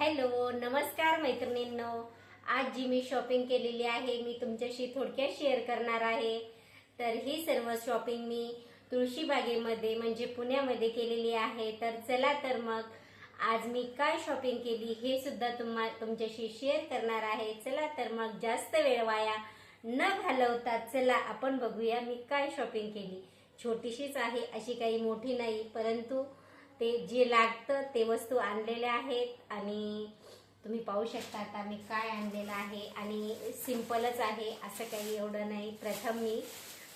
Hello नमस्कार मैत्रिणींनो. आज जी मी शॉपिंग केलेली आहे मी तुमच्याशी थोडक्यात शेअर करणार आहे. तर ही सर्व शॉपिंग मी तुळशीबागेमध्ये म्हणजे पुण्यामध्ये केलेली आहे. तर चला तर मग आज मी काय शॉपिंग केली हे सुद्धा तुम्हा तुमच्याशी शेअर करणार आहे. चला तर मग जास्त वेळ वाया न घालवता चला आपण बघूया मी काय शॉपिंग केली. छोटीशीच आहे अशी काही मोठी नाही परंतु ते जे लागतं ते वस्तू आणलेल्या आहेत आणि तुम्ही पाहू शकता आता मी काय आणलेलं आहे आणि सिम्पलच आहे असं काही एवढं नाही. प्रथम मी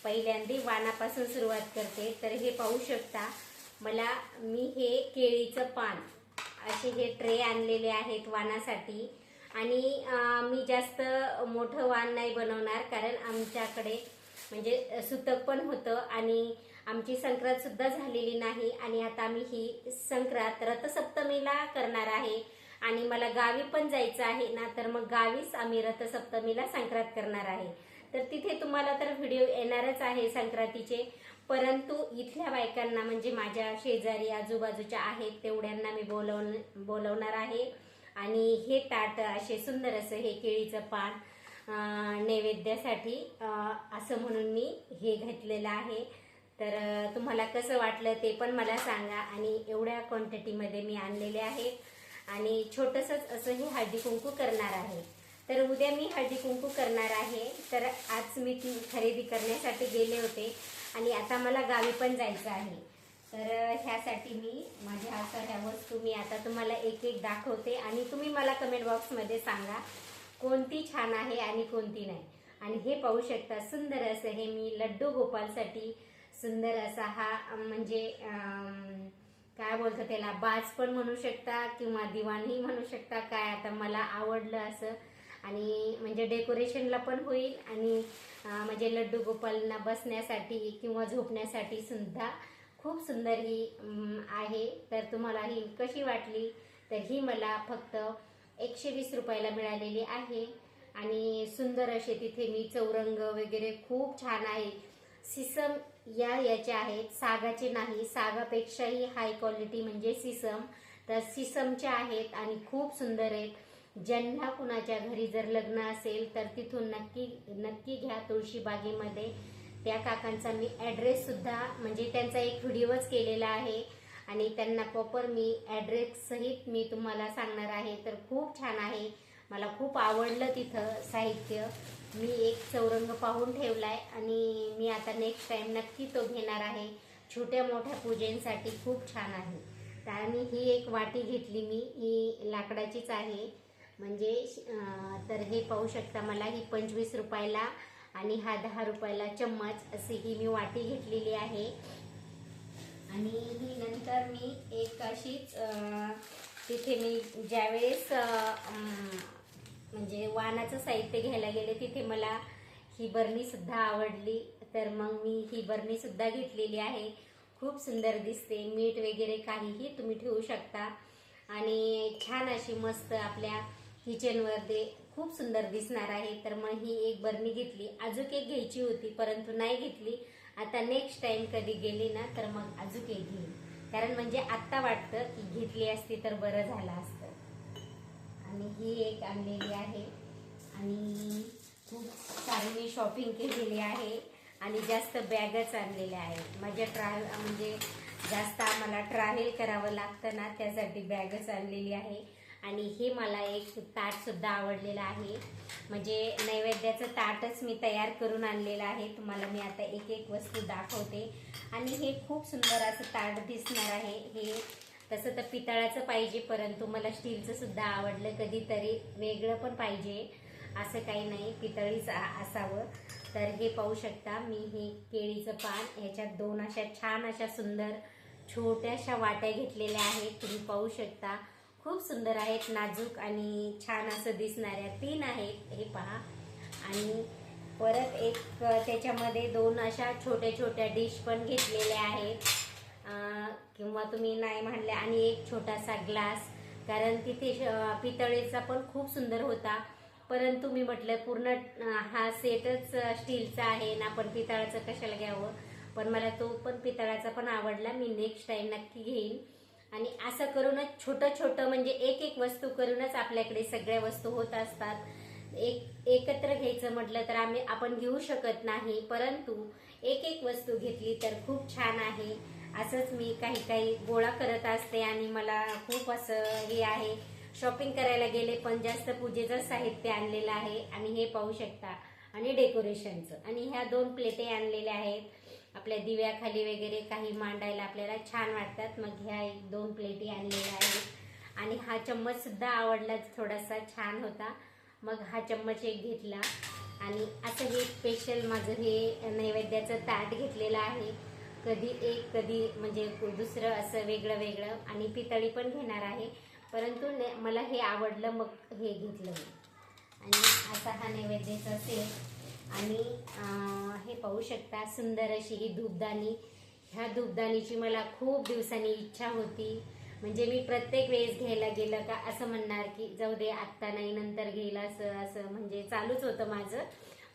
पहिल्यांदा वाणापासून सुरुवात करते. तर हे पाहू शकता मला मी हे केळीचं पान असे हे ट्रे आणलेले आहेत वाणासाठी. आणि मी जास्त मोठं वाण नाही बनवणार कारण आमच्याकडे म्हणजे सुतक पण होतं आणि आमची संक्रांत सुद्धा झालेली नाही आणि आता आम्ही ही संक्रांत रथसप्तमीला करणार आहे. आणि मला गावी पण जायचं आहे ना तर मग गावीच आम्ही रथसप्तमीला संक्रांत करणार आहे. तर तिथे तुम्हाला तर व्हिडिओ येणारच आहे संक्रांतीचे. परंतु इथल्या बायकांना म्हणजे माझ्या शेजारी आजूबाजूच्या आहेत तेवढ्यांना मी बोलव बोलवणार आहे. आणि हे ताट असे सुंदर असं हे केळीचं पान नैवेद्यासाठी असं म्हणून मी हे घेतलेलं आहे. तर तुम्हाला कसं वाटलं ते पण मला सांगा आणि एवढ्या क्वांटिटीमध्ये मी आणलेले आहे. आणि छोटंसंच असं हे हळदी कुंकू करणार आहे. तर उद्या मी हळदी कुंकू करणार आहे. तर आज मी ती खरेदी करण्यासाठी गेले होते आणि आता मला गावी पण जायचं आहे. तर ह्यासाठी मी माझ्या अशा ह्या वस्तू मी आता तुम्हाला एक एक दाखवते आणि तुम्ही मला कमेंट बॉक्समध्ये सांगा. कोणती छान आहे आणि कोणती नाही. आणि हे पाहू शकता सुंदर असं हे मी लड्डू गोपालसाठी सुंदर असा हा म्हणजे काय बोलतो त्याला बाज पण म्हणू शकता किंवा दिवाणही म्हणू शकता काय आता मला आवडलं असं. आणि म्हणजे डेकोरेशनला पण होईल आणि म्हणजे लड्डू गोपालना बसण्यासाठी किंवा झोपण्यासाठी सुद्धा खूप सुंदर ही आहे. तर तुम्हाला ही कशी वाटली? तर ही मला फक्त एकशे वीस रुपयाला मिळालेली आहे. आणि सुंदर असे तिथे मी चौरंग वगैरे खूप छान आहे. सिसम या याचे आहेत. सागाचे नाही सागापेक्षाही हाय क्वालिटी म्हणजे सिसम. तर सिसमचे आहेत आणि खूप सुंदर आहेत. ज्यांना कुणाच्या घरी जर लग्न असेल तर तिथून नक्की नक्की घ्या तुळशीबागेमध्ये त्या काकांचा मी ॲड्रेससुद्धा म्हणजे त्यांचा एक व्हिडिओच केलेला आहे. आणि त्यांना प्रॉपर मी ॲड्रेस सहित मी तुम्हाला सांगणार आहे. तर खूप छान आहे. मला खूप आवडलं तिथं साहित्य. मी एक चौरंग पाहून ठेवलाय आणि मी आता नेक्स्ट टाइम नक्की तो घेणार आहे. छोट्या मोठ्या पूजेंसाठी खूप छान आहे. आणि ही एक वाटी घेतली मी. ही लाकडाचीच आहे. म्हणजे तर हे पाहू शकता मला. ही पंचवीस रुपयाला आणि हा दहा रुपयाला चम्मच अशी ही मी वाटी घेतलेली आहे. आणि ही नंतर मी एक अशीच तिथे मी ज्यावेळेस म्हणजे वाहनाचं साहित्य घ्यायला गेले तिथे मला ही बरणीसुद्धा आवडली. तर मग मी ही बरणीसुद्धा घेतलेली आहे. खूप सुंदर दिसते. मीठ वगैरे काहीही तुम्ही ठेवू शकता. आणि छान अशी मस्त आपल्या किचनवर ते खूप सुंदर दिसणार आहे. तर मग ही एक बरणी घेतली. अजून एक घ्यायची होती परंतु नाही घेतली. आता नेक्स्ट टाइम कधी गेली ना तर मग अजून एक घेईन. कारण म्हणजे आत्ता वाटतं की घेतली असती तर बरं झालं असतं. आणि ही एक आणलेली आहे. आणि खूप सारी मी शॉपिंग केलेली आहे. आणि जास्त बॅगच आणलेल्या आहेत. माझ्या ट्रॅव्हल म्हणजे जास्त आम्हाला ट्रॅव्हल करावं लागतं ना त्यासाठी बॅगच आणलेली आहे. आणि हे मला एक ताटसुद्धा आवडलेलं आहे. म्हणजे नैवेद्याचं ताटच मी तयार करून आणलेलं आहे. तुम्हाला मी आता एक एक वस्तू दाखवते. आणि हे खूप सुंदर असं ताट दिसणार आहे. हे तसं तर पितळाचं पाहिजे परंतु मला स्टीलचं सुद्धा आवडलं. कधीतरी वेगळं पण पाहिजे. असं काही नाही पितळीच असावं. तर हे पाहू शकता मी हे केळीचं पान ह्याच्यात दोन अशा छान अशा सुंदर छोट्याशा वाट्या घेतलेल्या आहेत. तुम्ही पाहू शकता. खूप सुंदर आहेत नाजूक आणि छान असं दिसणाऱ्या तीन आहेत हे पहा. आणि परत एक त्याच्यामध्ये दोन अशा छोट्या छोट्या डिश पण घेतलेल्या आहेत. किंवा तुम्ही नाही म्हणले आणि एक छोटासा ग्लास कारण तिथे पितळेचा पण खूप सुंदर होता. परंतु मी म्हटलं पूर्ण हा सेटच स्टीलचा आहे ना पण पितळाचं कशाला घ्यावं? पण मला तो पण पितळाचा पण आवडला. मी नेक्स्ट टाइम नक्की घेईन. आणि असं करूनच छोटं छोटं म्हणजे एक एक वस्तू करूनच आपल्याकडे सगळ्या वस्तू होत असतात. एक एकत्र घ्यायचं म्हटलं तर आम्ही आपण घेऊ शकत नाही परंतु एक एक वस्तू घेतली तर खूप छान आहे. असंच मी काही काही गोळा करत असते आणि मला खूप असं हे आहे. शॉपिंग करायला गेले पण जास्त पूजेचं साहित्य आणलेलं आहे. आणि हे पाहू शकता. आणि डेकोरेशनचं. आणि ह्या दोन प्लेटे आणलेल्या आहेत. आपल्या दिव्याखाली वगैरे काही मांडायला आपल्याला छान वाटतात. मग ह्या एक दोन प्लेटी आणलेल्या आहेत. आणि हा चम्मच सुद्धा आवडला थोडासा छान होता. मग हा चम्मच एक घेतला. आणि असं हे स्पेशल माझं हे नैवेद्याचं ताट घेतलेलं आहे. कधी एक कधी म्हणजे दुसरं असं वेगळं वेगळं. आणि पितळी पण घेणार आहे. परंतु ने- मला हे आवडलं मग हे घेतलं मी. आणि असा हा नैवेद्याचा सेट. आणि हे पाहू शकता सुंदर अशी ही धूपदाणी. ह्या धूपदाणीची मला खूप दिवसांनी इच्छा होती. म्हणजे मी प्रत्येक वेळेस घ्यायला गेलं का असं म्हणणार की जाऊ दे आत्ता नाही नंतर घेईल असं असं म्हणजे चालूच होतं माझं.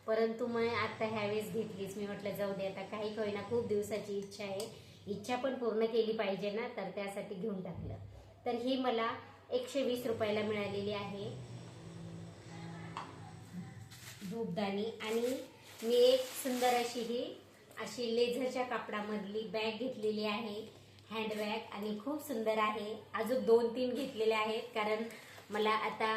परंतु मग आता ह्यावेळेस घेतलीच. मी म्हटलं जाऊ दे आता काही होईना खूप दिवसाची इच्छा आहे. इच्छा पण पूर्ण केली पाहिजे ना तर त्यासाठी घेऊन टाकलं. तर ही मला एकशे वीस रुपयाला मिळालेली आहे. धूपदाणी आणि मी एक सुंदर अशी ही अशी लेझरच्या कापडामधली बॅग घेतलेली आहे हँडबॅग आणि खूप सुंदर आहे. अजून दोन तीन घेतलेले आहेत कारण मला आता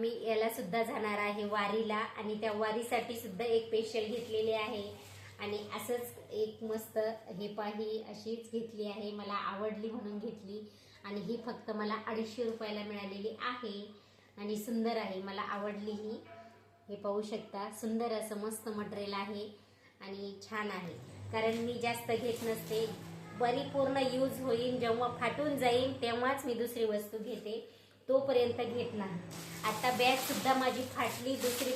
मी याला सुद्धा जाणार आहे वारीला आणि त्या वारीसाठी सुद्धा एक स्पेशल घेतलेली आहे. आणि असंच एक मस्त हे पाही अशीच घेतली आहे मला आवडली म्हणून घेतली. आणि ही फक्त मला अडीचशे रुपयाला मिळालेली आहे. आणि सुंदर आहे मला आवडली ही. हे पाहू शकता. सुंदर असं मस्त मटेरियल आहे आणि छान आहे. कारण मी जास्त घेत नसते. बरी पूर्ण यूज होईल जेव्हा फाटून जाईल तेव्हाच मी दुसरी वस्तू घेते. तोपर्यंत घेत नाही. आता बॅग सुद्धा माझी फाटली दुसरी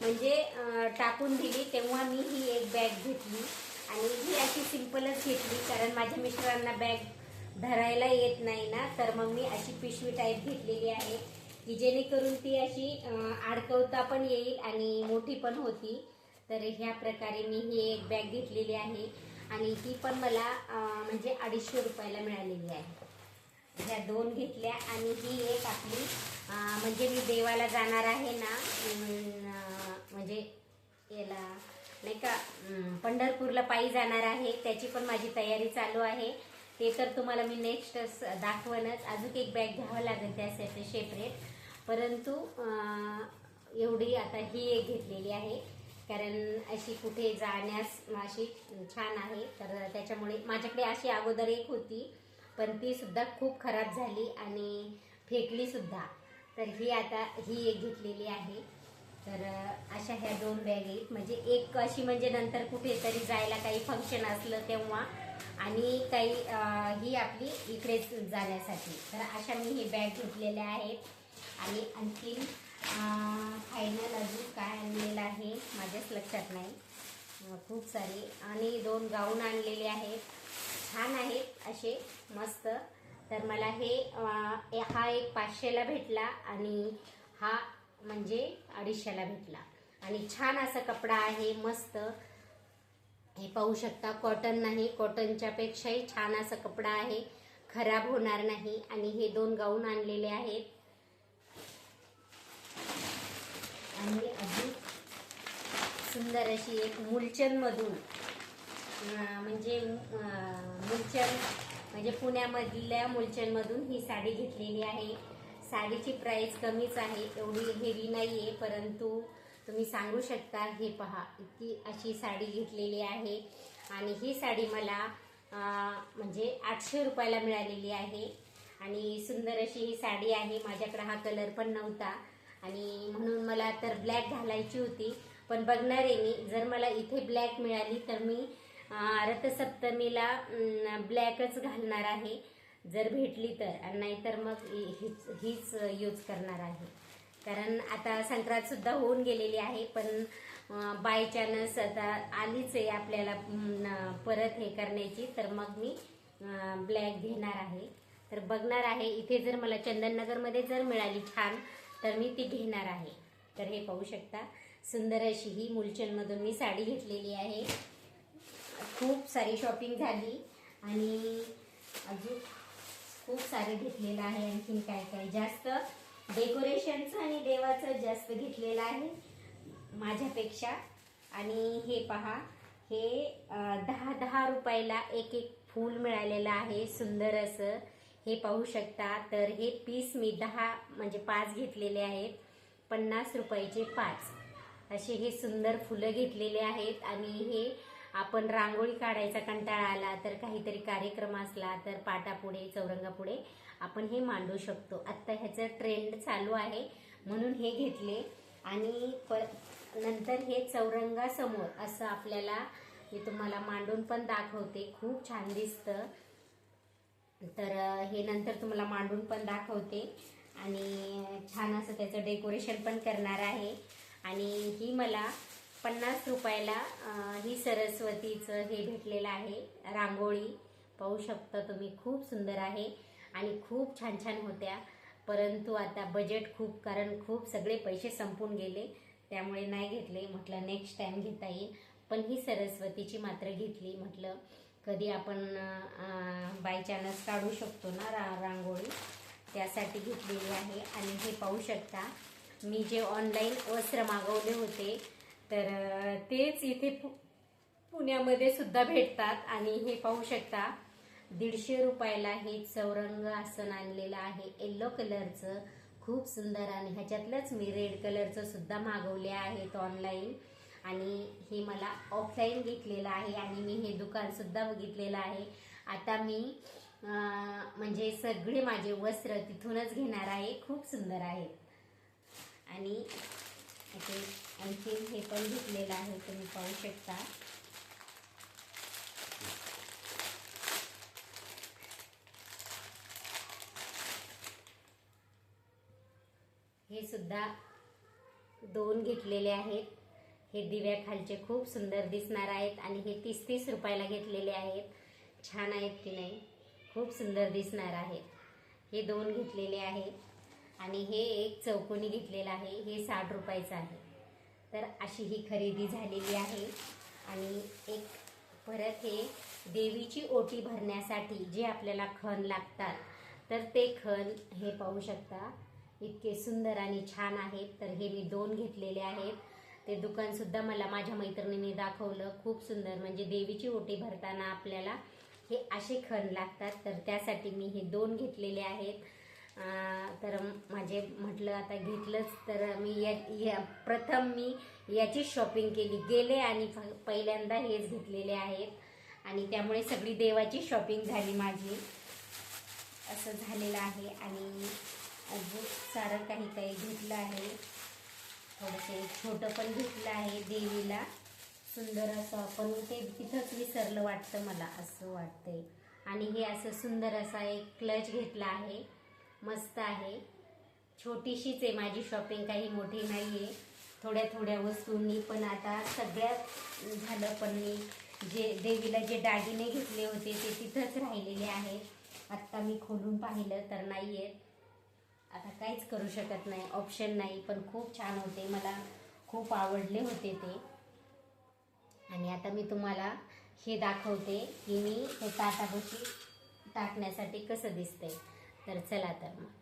म्हणजे टाकून दिली तेव्हा मी ही एक बॅग घेतली. आणि ही अशी सिंपलच घेतली कारण माझ्या मिस्टरांना बॅग धरायला येत नाही ना तर मग मी अशी पिशवी टाईप घेतलेली आहे. की जेणेकरून ती अशी अडकवता पण येईल आणि मोठी पण होती. तर ह्या प्रकारे मी ही एक बॅग घेतलेली आहे आणि ही पण मला म्हणजे अडीचशे रुपयाला मिळालेली आहे. ह्या दोन घेतल्या आणि ही एक आपली म्हणजे मी देवाला जाणार आहे ना म्हणजे याला नाही का पंढरपूरला पायी जाणार आहे. त्याची पण माझी तयारी चालू आहे. ते तर तुम्हाला मी नेक्स्ट दाखवणच अजून एक बॅग घ्यावं लागेल त्यासाठी सेपरेट परंतु एवढी आता ही एक घेतलेली आहे. कारण अशी कुठे जाण्यास अशी छान आहे. तर त्याच्यामुळे माझ्याकडे अशी अगोदर एक होती. पण ती सुद्धा खूप खराब झाली आणि फेकली सुद्धा. तर ही आता ही एक घेतलेली आहे. तर अशा ह्या दोन बॅग आहेत. म्हणजे एक अशी म्हणजे नंतर कुठेतरी जायला काही फंक्शन असलं तेव्हा आणि काही ही आपली इकडे जाण्यासाठी. तर अशा मी ही बॅग घेतलेल्या आहेत. आणि आणखीन फायनल अजून काय आणलेलं आहे माझ्याच लक्षात नाही. खूप सारे. आणि दोन गाऊन आणलेले आहेत. छान आहेत असे मस्त. तर मला हे हा एक पाचशेला भेटला आणि हा म्हणजे अडीचशेला भेटला. आणि छान असा कपडा आहे मस्त. हे पाहू शकता कॉटन नाही कॉटनच्या पेक्षाही छान असा कपडा आहे. खराब होणार नाही. आणि हे दोन गाऊन आणलेले आहेत. आणि अजून सुंदर अशी एक मुलचंदमधून म्हणजे मुलचंद म्हणजे पुण्यामधल्या मुलचंदमधून ही साडी घेतलेली आहे. साडीची प्राइस कमीच आहे. एवढी हेवी नाही आहे परंतु तुम्ही सांगू शकता हे पहा इतकी अशी साडी घेतलेली आहे. आणि ही साडी मला म्हणजे आठशे रुपयाला मिळालेली आहे. आणि सुंदर अशी ही साडी आहे. माझ्याकडे हा कलर पण नव्हता. आणि म्हणून मला तर ब्लॅक घालायची होती. पण बघणार आहे मी. जर मला इथे ब्लॅक मिळाली तर मी रथसप्तमीला ब्लॅकच घालणार आहे. जर भेटली तर. नाहीतर मग हीच हीच यूज करणार आहे. कारण आता संक्रांत सुद्धा होऊन गेलेली आहे पण बाय चान्स आता आलीच आहे आपल्याला परत हे करण्याची. तर मग मी ब्लॅक घेणार आहे. तर बघणार आहे. इथे जर मला चंदननगरमध्ये जर मिळाली छान तर मी ती घेणार आहे. तर हे पाहू शकता. सुंदर अशी ही मुलचंदमधून मी साडी घेतलेली आहे. खूप सारी शॉपिंग झाली. आणि अजून खूप सारे घेतलेलं आहे. आणखीन काय काय जास्त. डेकोरेशनचं आणि देवाचं जास्त घेतलेलं आहे माझ्यापेक्षा. आणि हे पहा हे दहा दहा रुपयाला एक एक फूल मिळालेलं आहे सुंदर असं. हे पाहू शकता तर हे पीस मी दहा म्हणजे पाच घेतलेले आहेत. पन्नास रुपयाचे पाच. असे हे सुंदर फुलं घेतलेले आहेत. आणि हे आपण रांगोळी काढायचा कंटाळा आला तर काहीतरी कार्यक्रम असला तर पाटापुढे चौरंगापुढे आपण हे मांडू शकतो. आत्ता ह्याचं ट्रेंड चालू आहे. म्हणून हे घेतले. आणि प नंतर हे चौरंगासमोर असं आपल्याला मी तुम्हाला मांडून पण दाखवते. खूप छान दिसतं. तर हे नंतर तुम्हाला मांडून पण दाखवते. आणि छान असं त्याचं डेकोरेशन पण करणार आहे. आणि ही मला पन्नास रुपयाला ही सरस्वतीचं हे भेटलेलं आहे. रांगोळी पाहू शकता तुम्ही. खूप सुंदर आहे. आणि खूप छान छान होत्या. परंतु आता बजेट खूप कारण खूप सगळे पैसे संपून गेले. त्यामुळे नाही घेतले. म्हटलं नेक्स्ट टाइम घेता येईल. पण ही सरस्वतीची मात्र घेतली. म्हटलं कधी आपण बाय चान्स काढू शकतो ना रा रांगोळी? त्यासाठी घेतलेली आहे. आणि हे पाहू शकता मी जे ऑनलाईन वस्त्र मागवले होते तर तेच इथे पु पुण्यामध्ये सुद्धा भेटतात. आणि हे पाहू शकता दीडशे रुपयाला हे चौरंग आसन आणलेलं आहे. येल्लो कलरचं खूप सुंदर आणि ह्याच्यातलंच मी रेड कलरचं सुद्धा मागवले आहेत ऑनलाईन आणि हे मला ऑफलाईन घेतलेलं आहे आणि मी हे दुकान सुद्धा बघितलेलं आहे. आता मी म्हणजे सगळे माझे वस्त्र तिथूनच घेणार आहे. खूप सुंदर आहेत आणि इथे आणखी हे पण घेतलेलं आहे तुम्ही पाहू शकता हे सुद्धा दोन घेतलेले आहेत. हे दिव्याखालचे खूप सुंदर दिसणार आहेत आणि हे तीस तीस रुपयाला घेतलेले आहेत. छान आहेत की नाही? खूप सुंदर दिसणार आहेत. हे दोन घेतलेले आहेत आणि हे एक चौकोनी घेतलेलं आहे. हे साठ रुपयाचं आहे. तर अशी ही खरेदी झालेली आहे आणि एक परत हे देवीची ओटी भरण्यासाठी जे आपल्याला खण लागतात तर ते खण हे पाहू शकता. इतके सुंदर आणि छान आहेत. तर हे मी दोन घेतलेले आहेत. ते दुकानसुद्धा मला माझ्या मैत्रिणीने दाखवलं. खूप सुंदर. म्हणजे देवीची ओटी भरताना आपल्याला हे असे खण लागतात. तर त्यासाठी मी हे दोन घेतलेले आहेत. तर माझे म्हटलं आता घेतलंच तर मी या या प्रथम मी याची शॉपिंग केली. गेले आणि पहिल्यांदा हेच घेतलेले आहेत. आणि त्यामुळे सगळी देवाची शॉपिंग झाली माझी. असं झालेलं आहे. आणि अजून सारं काही काही घेतलं आहे. थोडंसं छोटं पण घेतलं आहे देवीला. सुंदर असं पण ते तिथंच विसरलं वाटतं मला असं वाटतंय. आणि हे असं सुंदर असा एक क्लच घेतला आहे. मस्त आहे. छोटीशीच आहे माझी शॉपिंग काही मोठी नाही आहे थोड्या थोड्या वस्तूंनी पण आता सगळ्यात झालं पण मी जे देवीला जे दागिने घेतले होते ते तिथंच राहिलेले आहेत. आत्ता मी खोलून पाहिलं तर नाही आहेत आता काहीच करू शकत नाही ऑप्शन नाही पण खूप छान होते. मला खूप आवडले होते ते. आणि आता मी तुम्हाला हे दाखवते की मी ते ताटापाशी टाकण्यासाठी कसं दिसते तर चला तर मग.